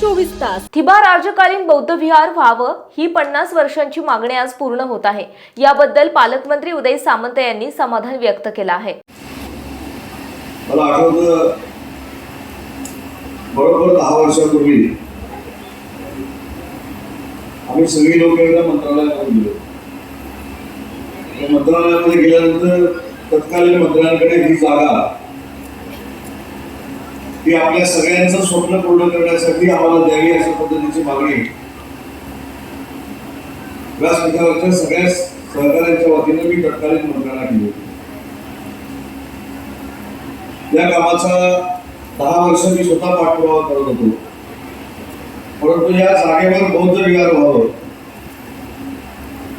चोवीस तास. थिबा राजकालीन बौद्ध विहार व्हावं ही पन्नास वर्षांची मागणी आज पूर्ण होत आहे. याबद्दल पालकमंत्री उदय सामंत यांनी समाधान व्यक्त केलं आहे. मला आठवतं बरोबर दहा वर्षापूर्वी आम्ही सगळी लोक एकदा मंत्रालयामध्ये गेलो. मंत्रालयामध्ये गेल्यानंतर तत्कालीन मंत्र्यांकडे ही जागा ती आपल्या सगळ्यांचं स्वप्न पूर्ण करण्यासाठी आम्हाला द्यावी अशा पद्धतीची मागणी. व्यासपीठावरच्या सगळ्या सहकार्यांच्या वतीने मी तत्कालीन मंत्र्यांना केली होती. या कामाचा दहा वर्ष मी स्वतः पाठपुरावा करत होतो. परंतु या जागेवर बौद्ध विहार व्हावं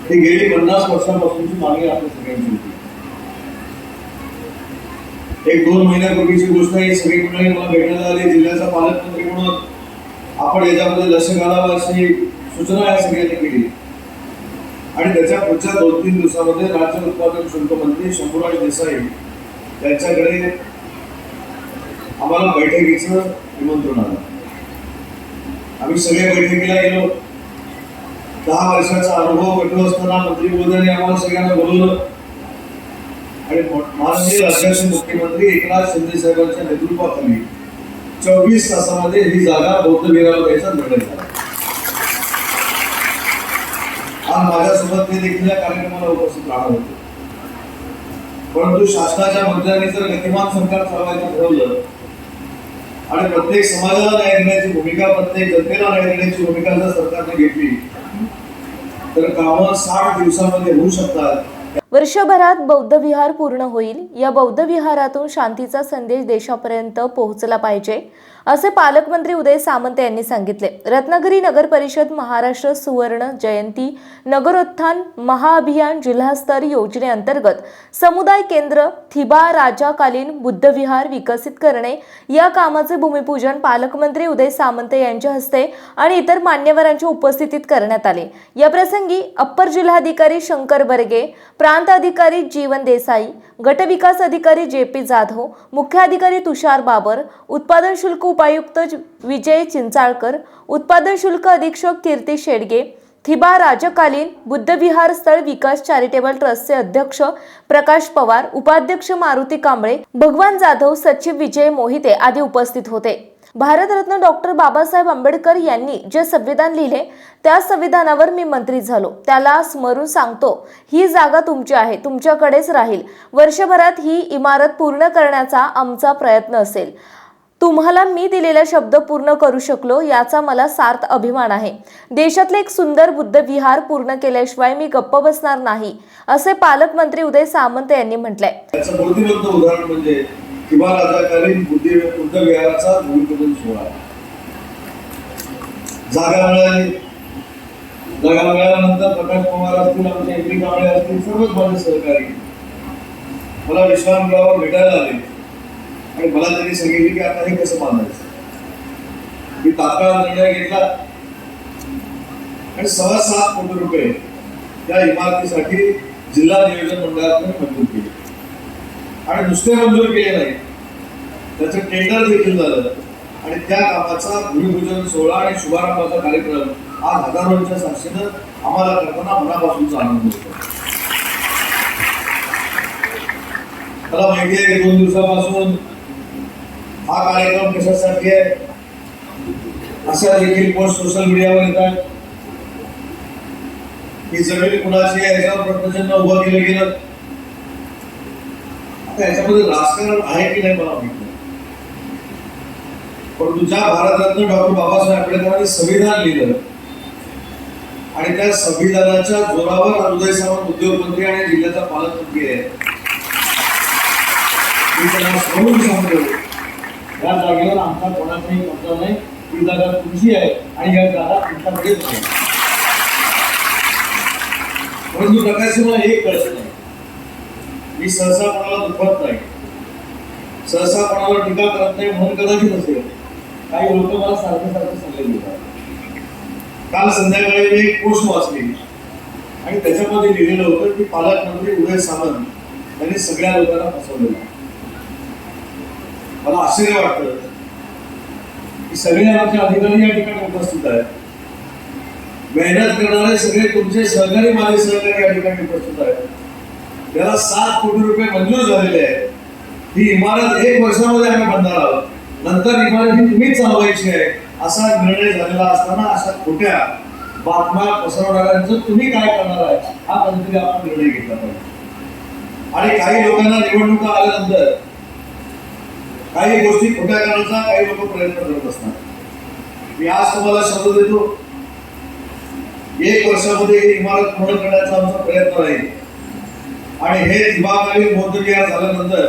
ही गेली पन्नास वर्षांपासूनची मागणी आपल्या सगळ्यांची होती. एक दोन महिन्यापूर्वीची गोष्ट आहे. सगळी मंडळी मला भेटायला आली. जिल्ह्याचा पालकमंत्री म्हणून आपण याच्यामध्ये लक्ष घालावं अशी सूचना या सगळ्यांनी केली. आणि त्याच्या पुढच्या दोन तीन दिवसामध्ये राज्य उत्पादन शुल्क मंत्री शंभूराज देसाई यांच्याकडे आम्हाला बैठकीचं निमंत्रण आलं. आम्ही सगळे बैठकीला गेलो. दहा वर्षाचा अनुभव भेटलो असताना मंत्री बोधाने आम्हाला सगळ्यांना बोलवलं. आणि माननीय राज्याचे मुख्यमंत्री एकनाथ शिंदे साहेबांच्या नेतृत्वाखाली चोवीस तासामध्ये ही जागा बौद्ध विहाराला निर्णय झाला. आज माझ्यासोबत ते देखील या कार्यक्रमाला उपस्थित राहणार होते. परंतु शासनाच्या मंत्र्यांनी जर गतिमान सरकार चालवायचं ठरवलं आणि प्रत्येक समाजाला न्याय देण्याची भूमिका प्रत्येक जनतेला न्याय देण्याची भूमिका जर सरकारने घेतली तर कामं साठ दिवसामध्ये होऊ शकतात. वर्षभरात बौद्ध विहार पूर्ण होईल. या बौद्ध विहारातून शांतीचा संदेश देशापर्यंत पोहोचला पाहिजे असे पालकमंत्री उदय सामंत यांनी सांगितले. रत्नागिरी नगर परिषद महाराष्ट्र सुवर्ण जयंती नगरोत्थान महाअभियान जिल्हास्तर योजनेअंतर्गत समुदाय केंद्र थिबा राजाकालीन बुद्धविहार विकसित करणे या कामाचे भूमिपूजन पालकमंत्री उदय सामंत यांच्या हस्ते आणि इतर मान्यवरांच्या उपस्थितीत करण्यात आले. याप्रसंगी अप्पर जिल्हाधिकारी शंकर बर्गे प्रांत प्रांत अधिकारी जीवन देसाई गटविकास अधिकारी जे पी जाधव मुख्याधिकारी तुषार बाबर उत्पादन शुल्क उपायुक्त विजय चिंचाळकर उत्पादन शुल्क अधीक्षक कीर्ती शेडगे थिबा राजकालीन बुद्धविहार स्थळ विकास चॅरिटेबल ट्रस्टचे अध्यक्ष प्रकाश पवार उपाध्यक्ष मारुती कांबळे भगवान जाधव सचिव विजय मोहिते आदी उपस्थित होते. भारतरत्न डॉक्टर बाबासाहेब आंबेडकर यांनी जे संविधान लिहिले त्या संविधानावर मी मंत्री झालो. त्याला स्मरून सांगतो ही जागा तुमची आहे तुमच्याकडेच राहील. वर्षभरात ही इमारत पूर्ण करण्याचा आमचा प्रयत्न असेल. तुम्हाला मी दिलेला शब्द पूर्ण करू शकलो याचा मला सार्थ अभिमान आहे. देशातले एक सुंदर बुद्ध विहार पूर्ण केल्याशिवाय मी गप्प बसणार नाही असे पालकमंत्री उदय सामंत यांनी म्हटलंय. किंवा राजाकालीन बुद्धी बुद्ध विहाराचा भूमिपूजन सोहळा. जागा मिळाली. जागा मिळाल्यानंतर प्रकाश कुमार असतील आमचे एम पी कांबळे असतील सर्वच माझे सहकारी. मला विश्रामगृहावर भेटायला आले. आणि मला त्यांनी सांगितले की आता हे कसं बांधायचं? मी तात्काळ निर्णय घेतला. आणि सव्वा सात कोटी रुपये त्या इमारतीसाठी जिल्हा नियोजन मंडळातून मंजूर केले. आणि नुसते मंजूर केले नाही. त्याचं टेंडर देखील झालं. आणि त्या कामाचा भूमिपूजन सोहळा आणि शुभारंभाचा कार्यक्रम आज हजारोंच्या साक्षीनं आम्हाला करताना मनापासूनचा आनंद होतो. मला माहिती आहे की दोन दिवसापासून हा कार्यक्रम कशासाठी आहे? अशा देखील पोस्ट सोशल मीडियावर येतात ही जमीन कुणाची आहे याच्यावर प्रश्नचिन्ह उभं केलं गेलं. त्याच्यामध्ये राजकारण आहे की नाही मला माहीत नाही. परंतु ज्या भारतरत्न डॉक्टर बाबासाहेब आंबेडकरांनी संविधान लिहिलं. आणि त्या संविधानाच्या जोरावर अनुदय सावंत उद्योगमंत्री आणि जिल्ह्याचा पालकमंत्री आहे. मी त्यांना समजून सांगतो या जागेवर आमचा कोणाचाही कब्जा नाही. ही जागा तुमची आहे आणि या जागा तुमच्याकडेच आहे. परंतु प्रकाश मला एक कळत नाही मी सहसा कोणाला दुखत नाही. सहसा कोणावर टीका करत नाही म्हणून कदाचित असेल. काही लोक मला सारखे सारखे सल्ले देतात काल संध्याकाळी मी एक पोस्ट वाचली. आणि त्याच्यामध्ये लिहिलेलं होतं की पालकमंत्री उदय सामंत त्यांनी सगळ्या लोकांना फसवलेलं मला आश्चर्य वाटतं की संविधानाचे अधिकारी या ठिकाणी उपस्थित आहेत. मेहनत करणारे सगळे तुमचे सहकारी माझे सहकारी या ठिकाणी उपस्थित आहेत. त्याला सात कोटी रुपये मंजूर झालेले आहेत. ही इमारत एक वर्षामध्ये आम्ही बांधणार आहोत. नंतर इमारत ही तुम्हीच चालवायची आहे असा निर्णय झालेला असताना अशा खोट्या बातम्या पसरवणाऱ्यांचं तुम्ही काय करणार आहे हा पद्धतीने आपण निर्णय घेतला पाहिजे. आणि काही लोकांना निवडणुका आल्यानंतर काही गोष्टी खोट्या करण्याचा काही लोक प्रयत्न करत असतात. मी आज तुम्हाला शब्द देतो एक वर्षामध्ये इमारत पूर्ण करण्याचा आमचा प्रयत्न राहील. आणि हे दिवाकालीन बौद्धविहार झाल्यानंतर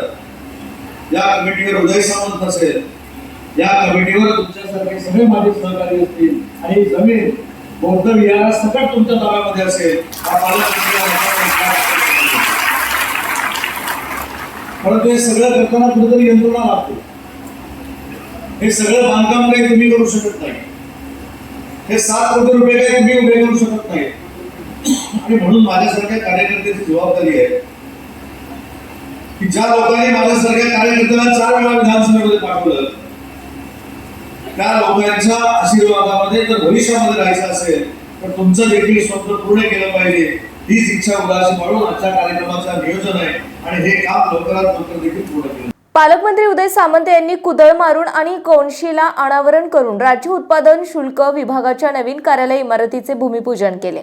या कमिटीवर उदय सामंत असेल या कमिटीवर तुमच्यासारखे सगळे माझे सहकारी असतील आणि जमीन बौद्ध सकट तुमच्या दारामध्ये असेल परंतु हे सगळं करताना कुठेतरी यंत्रणा लागतो. हे सगळं बांधकाम काही तुम्ही करू शकत नाही. हे सात कोटी रुपये काही तुम्ही उभे करू शकत नाही. की म्हणून माझ्यासारख्या कार्यकर्त्याची जबाबदारी आहे. की ज्या लोकांनी माझ्यासारख्या कार्यकर्त्याला चार वेळा विधानसभेमध्ये पाठवलं त्या लोकांच्या आशीर्वादामध्ये जर भविष्यामध्ये राहायचं असेल तर तुमचं देखील स्वप्न पूर्ण केलं पाहिजे. हीच इच्छा उदासी म्हणून आजच्या कार्यक्रमाचं नियोजन आहे आणि हे काम लवकरात लवकर देखील पूर्ण केलं. पालकमंत्री उदय सामंत यांनी कुदळ मारून आणि कोनशीला अनावरण करून राज्य उत्पादन शुल्क विभागाच्या नवीन कार्यालय इमारतीचे भूमिपूजन केले.